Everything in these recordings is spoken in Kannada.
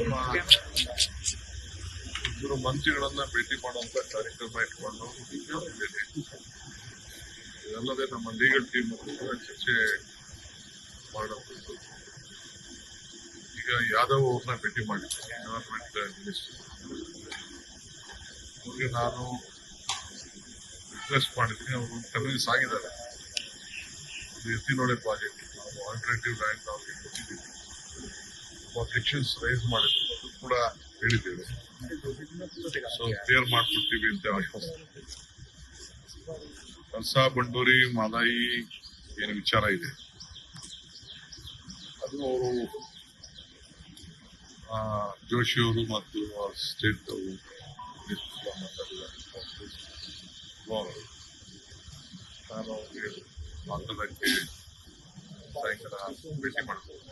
ನಮ್ಮ ಇಬ್ಬರು ಮಂತ್ರಿಗಳನ್ನ ಭೇಟಿ ಮಾಡುವಂತ ಕಾರ್ಯಕ್ರಮ ಇಟ್ಕೊಂಡು. ಇದಲ್ಲದೆ ನಮ್ಮ ಲೀಗಲ್ ಟೀಮ್ ಕೂಡ ಚರ್ಚೆ ಮಾಡುವಂಥದ್ದು. ಈಗ ಯಾದವ್ ಅವ್ರನ್ನ ಭೇಟಿ ಮಾಡಿದ್ದೀನಿ ಎನ್ವೈರನ್ಮೆಂಟ್ ಮಿನಿಸ್ಟರ್ ಅವ್ರಿಗೆ ನಾನು ರಿಕ್ವೆಸ್ಟ್ ಮಾಡಿದ್ದೀನಿ ಅವರು ಕನ್ವಿನ್ಸ್ ಆಗಿದ್ದಾರೆ. ಎತ್ತಿನೊಳೆ ಪ್ರಾಜೆಕ್ಟ್ ಆಲ್ಟರ್ನೇಟಿವ್ ಲ್ಯಾಂಡ್ ಅವ್ರಿಗೆ ಕೊಟ್ಟಿದ್ದೀವಿ. ಅಬ್ಜೆಕ್ಷನ್ಸ್ ರೈಸ್ ಮಾಡಿದ್ರು ಅದು ಕೂಡ ಹೇಳಿದ್ದೇವೆ. ಸೊ ಕ್ಲಿಯರ್ ಮಾಡ್ಕೊಡ್ತೀವಿ ಅಂತ ಕಲ್ಸಾ ಬಂಡೂರಿ, ಮಾದಾಯಿ ಏನು ವಿಚಾರ ಇದೆ? ಅದು ಅವರು ಜೋಶಿಯವರು ಮತ್ತು ಸ್ಟೇಟ್ ಅವರು ನಾನು ಅವ್ರಿಗೆ ಮಾತಾಡಕ್ಕೆ ಸಾಯಂಕಾಲ ಭೇಟಿ ಮಾಡ್ಬೋದು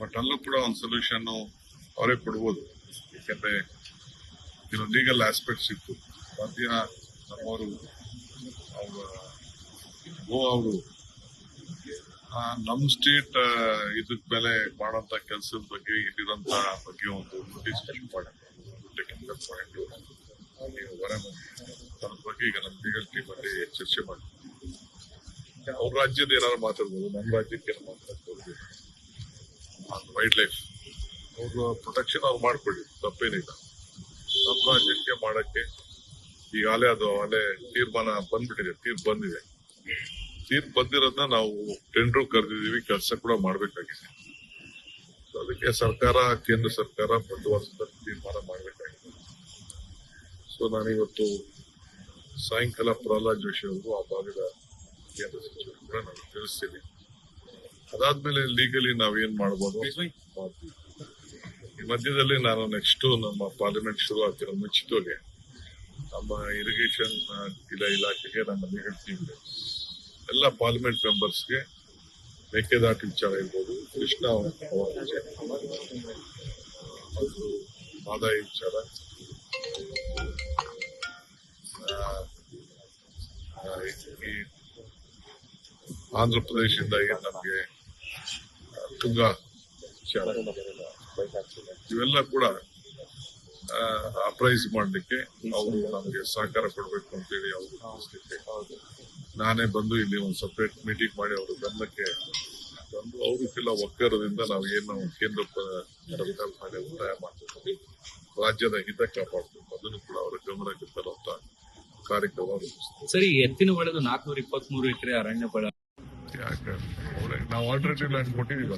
ಬಟ್ ಅಲ್ಲೂ ಕೂಡ ಒಂದು ಸೊಲ್ಯೂಷನ್ ಅವರೇ ಕೊಡ್ಬೋದು. ಯಾಕಂದ್ರೆ ಕೆಲವು ಲೀಗಲ್ ಆಸ್ಪೆಕ್ಟ್ಸ್ ಇತ್ತು. ಮಧ್ಯ ನಮ್ಮವರು, ಅವರ ಗೋ ಅವರು ನಮ್ಮ ಸ್ಟೇಟ್ ಇದಕ್ ಮೇಲೆ ಮಾಡೋಂತ ಕೆಲಸದ ಬಗ್ಗೆ ಇಲ್ಲಿರೋಂತ ಬಗ್ಗೆ ಒಂದು ಡಿಸ್ಕಷನ್ ಟೆಕ್ನಿಕಲ್ ಪಾಯಿಂಟ್ ಅದ್ರ ಬಗ್ಗೆ ಈಗ ನಮ್ಮ ಲೀಗಲ್ ಚರ್ಚೆ ಮಾಡಿ ಅವ್ರ ರಾಜ್ಯದ ಏನಾದ್ರು ಮಾತಾಡ್ಬೋದು ನಮ್ಮ ರಾಜ್ಯಕ್ಕೆ ಏನಾರು ಮಾತಾಡ್ಬೋದು. ವೈಲ್ಡ್ ಲೈಫ್ ಅವ್ರ ಪ್ರೊಟೆಕ್ಷನ್ ಅವ್ರು ಮಾಡ್ಕೊಳ್ಳಿ, ತಪ್ಪೇನಿಲ್ಲ. ನಮ್ಮ ರಾಜ್ಯಕ್ಕೆ ಮಾಡಕ್ಕೆ ಈಗಾಗಲೇ ಅದು ಅಲ್ಲೇ ತೀರ್ಮಾನ ಬಂದ್ಬಿಟ್ಟಿದೆ ತೀರ್ ಬಂದಿದೆ. ತೀರ್ ಬಂದಿರೋದನ್ನ ನಾವು ಟೆಂಡರ್ ಕರೆದಿದ್ದೀವಿ, ಕೆಲಸ ಕೂಡ ಮಾಡಬೇಕಾಗಿದೆ. ಅದಕ್ಕೆ ಸರ್ಕಾರ, ಕೇಂದ್ರ ಸರ್ಕಾರ ಬದ್ಧವಾದ ತೀರ್ಮಾನ ಮಾಡಬೇಕಾಗಿದೆ. ಸೊ ನಾನಿವತ್ತು ಸಾಯಂಕಾಲ ಪ್ರಹ್ಲಾದ್ ಜೋಶಿ ಅವರು ಆ ಭಾಗದ ಕೇಂದ್ರ ಸಚಿವರು ಕೂಡ ನಾನು ತಿಳಿಸ್ತೀನಿ. ಅದಾದ್ಮೇಲೆ ಲೀಗಲಿ ನಾವೇನ್ ಮಾಡ್ಬೋದು? ಮಾಡಬಹುದು ಈ ಮಧ್ಯದಲ್ಲಿ ನಾನು ನೆಕ್ಸ್ಟ್ ನಮ್ಮ ಪಾರ್ಲಿಮೆಂಟ್ ಶುರು ಆಗ್ತಿರೋ ಮುಂಚಿತವಾಗಿ ನಮ್ಮ ಇರಿಗೇಷನ್ ಇಲಾಖೆಗೆ ನಮ್ಮ ಹೇಳ್ತೀವಿ ಟೀಮ್ ಎಲ್ಲ ಪಾರ್ಲಿಮೆಂಟ್ ಮೆಂಬರ್ಸ್ಗೆ ಮೇಕೆದಾಟು ವಿಚಾರ ಇರ್ಬೋದು ಕೃಷ್ಣ ಅವರ ವಿಚಾರ. ಮತ್ತು ಆಂಧ್ರ ಪ್ರದೇಶದಿಂದ ಏನು ನಮಗೆ ತುಂಗ. ವಿಚಾರ ಇವೆಲ್ಲ ಕೂಡ ಅಪ್ರೈಸ್ ಮಾಡಲಿಕ್ಕೆ ಅವರು ನಮಗೆ ಸಹಕಾರ ಕೊಡಬೇಕು ಅಂತೇಳಿ ಅವರು ತಿಳಿಸ್ಲಿಕ್ಕೆ. ನಾನೇ ಬಂದು ಇಲ್ಲಿ ಒಂದು ಸಪ್ರೇಟ್ ಮೀಟಿಂಗ್ ಮಾಡಿ ಅವರು ಗಮನಕ್ಕೆ ತಂದು ಅವರು ಕೆಲ ಒಕ್ಕರದಿಂದ ನಾವು ಏನು ಕೇಂದ್ರ ಸರ್ಕಾರ ಮಾಡಿ ಒತ್ತಾಯ ಮಾಡ್ತೀವಿ ರಾಜ್ಯದ ಹಿತ ಕಾಪಾಡಬೇಕು. ಅದನ್ನು ಕೂಡ ಅವರ ಗಮನಕ್ಕೆ ತರುವಂತ ಕಾರ್ಯಕ್ರಮ ಸರಿ ಎತ್ತಿನ ಹೊಳೆದು ನಾಲ್ಕನೂರ ಇಪ್ಪತ್ತ್ ಮೂರು ಎಕರೆ ಅರಣ್ಯ ನಾವು ಆಲ್ಟರ್ನೇಟಿವ್ ಲ್ಯಾಂಡ್ ಕೊಟ್ಟಿದೀವಿ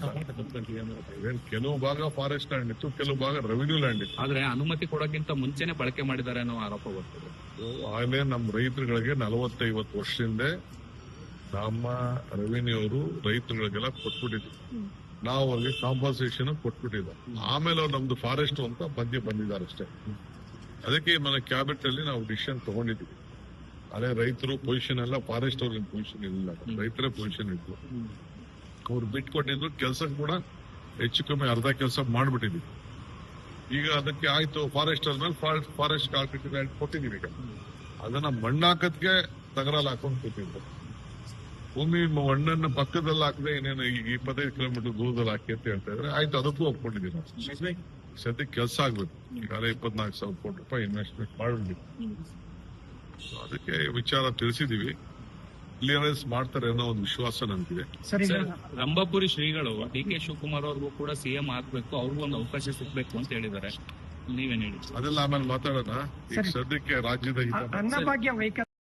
ಕೆಲವು ಭಾಗ ಫಾರೆಸ್ಟ್ ಲ್ಯಾಂಡ್ ಇತ್ತು ಕೆಲವು ಭಾಗ ರೆವಿನ್ಯೂ ಲ್ಯಾಂಡ್ ಇತ್ತು. ಆದ್ರೆ ಅನುಮತಿ ಕೊಡೋಕ್ಕಿಂತ ಮುಂಚೆನೆ ಬಳಕೆ ಮಾಡಿದ್ದಾರೆ ಅನ್ನೋ ಆರೋಪ ಬರ್ತದೆ. ಆಮೇಲೆ ನಮ್ಮ ರೈತರುಗಳಿಗೆ ನಲವತ್ತೈವತ್ತು ವರ್ಷದಿಂದ ನಮ್ಮ ರೆವಿನ್ಯೂ ಅವರು ರೈತರುಗಳಿಗೆಲ್ಲ ಕೊಟ್ಬಿಟ್ಟಿದ್ರು. ನಾವು ಅವ್ರಿಗೆ ಕಾಂಪನ್ಸೇಷನ್ ಕೊಟ್ಬಿಟ್ಟಿದ್ದ ಆಮೇಲೆ ಅವ್ರು ನಮ್ದು ಫಾರೆಸ್ಟ್ ಅಂತ ಮಧ್ಯೆ ಬಂದಿದ್ದಾರೆ ಅಷ್ಟೇ. ಅದಕ್ಕೆ ಮನೆ ಕ್ಯಾಬಿನೆಟ್ ಅಲ್ಲಿ ನಾವು ಡಿಸಿಷನ್ ತಗೊಂಡಿದ್ವಿ ಅದೇ ರೈತರು ಪೊಸಿಷನ್ ಎಲ್ಲ ಫಾರೆಸ್ಟ್ ಅವ್ರ ಪೊಸಿಷನ್ ಇರಲಿಲ್ಲ ರೈತರ ಪೊಸಿಷನ್ ಇತ್ತು ಅವ್ರು ಬಿಟ್ಕೊಟ್ಟಿದ್ರು ಕೆಲಸ ಕೂಡ ಹೆಚ್ಚು ಕಮ್ಮಿ ಅರ್ಧ ಕೆಲಸ ಮಾಡ್ಬಿಟ್ಟಿದ್ವಿ. ಈಗ ಅದಕ್ಕೆ ಆಯ್ತು ಫಾರೆಸ್ಟ್ ಮೇಲೆ ಫಾರೆಸ್ಟ್ ಲ್ಯಾಂಡ್ ಕೊಟ್ಟಿದೀವಿ ಈಗ. ಅದನ್ನ ಮಣ್ಣಾಕದ್ಗೆ ತಗರಲ್ಲಿ ಹಾಕೊಂಡು ಕೊಟ್ಟಿದ್ರು ಭೂಮಿ ಮಣ್ಣನ್ನ ಪಕ್ಕದಲ್ಲಿ ಹಾಕದೆ ಏನೇನು ಈಗ ಇಪ್ಪತ್ತೈದು ಕಿಲೋಮೀಟರ್ ದೂರದಲ್ಲಿ ಹಾಕಿ ಅಂತ ಹೇಳ್ತಾ ಇದ್ರೆ ಆಯ್ತು ಅದಕ್ಕೂ ಒಪ್ಕೊಂಡಿದ್ದೀವಿ ನಾವು. ಸದ್ಯಕ್ಕೆ ಕೆಲಸ ಆಗ್ಬೇಕು. ಈಗಾಗಲೇ ಇಪ್ಪತ್ನಾಲ್ಕು ಸಾವಿರ ಕೋಟಿ ರೂಪಾಯಿ ಇನ್ವೆಸ್ಟ್ಮೆಂಟ್ ಮಾಡಬೇಕು ಅದಕ್ಕೆ ವಿಚಾರ ತಿಳಿಸಿದೀವಿ. ಕ್ಲಿಯರೆನ್ಸ್ ಮಾಡ್ತಾರೆ ಅನ್ನೋ ಒಂದು ವಿಶ್ವಾಸ ನಮಗಿದೆ. ಸರ್ ರಂಭಾಪುರಿ ಶ್ರೀಗಳು ಡಿ ಕೆ ಶಿವಕುಮಾರ್ ಅವ್ರಿಗೂ ಕೂಡ ಸಿಎಂ ಆಗ್ಬೇಕು ಅವ್ರಿಗೂ ಒಂದು ಅವಕಾಶ ಸಿಗ್ಬೇಕು ಅಂತ ಹೇಳಿದ್ದಾರೆ. ನೀವೇನ್ ಹೇಳಿ? ಅದೆಲ್ಲ ಆಮೇಲೆ ಮಾತಾಡೋಣ. ಈಗ. ಸದ್ಯಕ್ಕೆ ರಾಜ್ಯದ ಹಿತ ಅನ್ನಭಾಗ್ಯ ವೆಹಿಕಲ್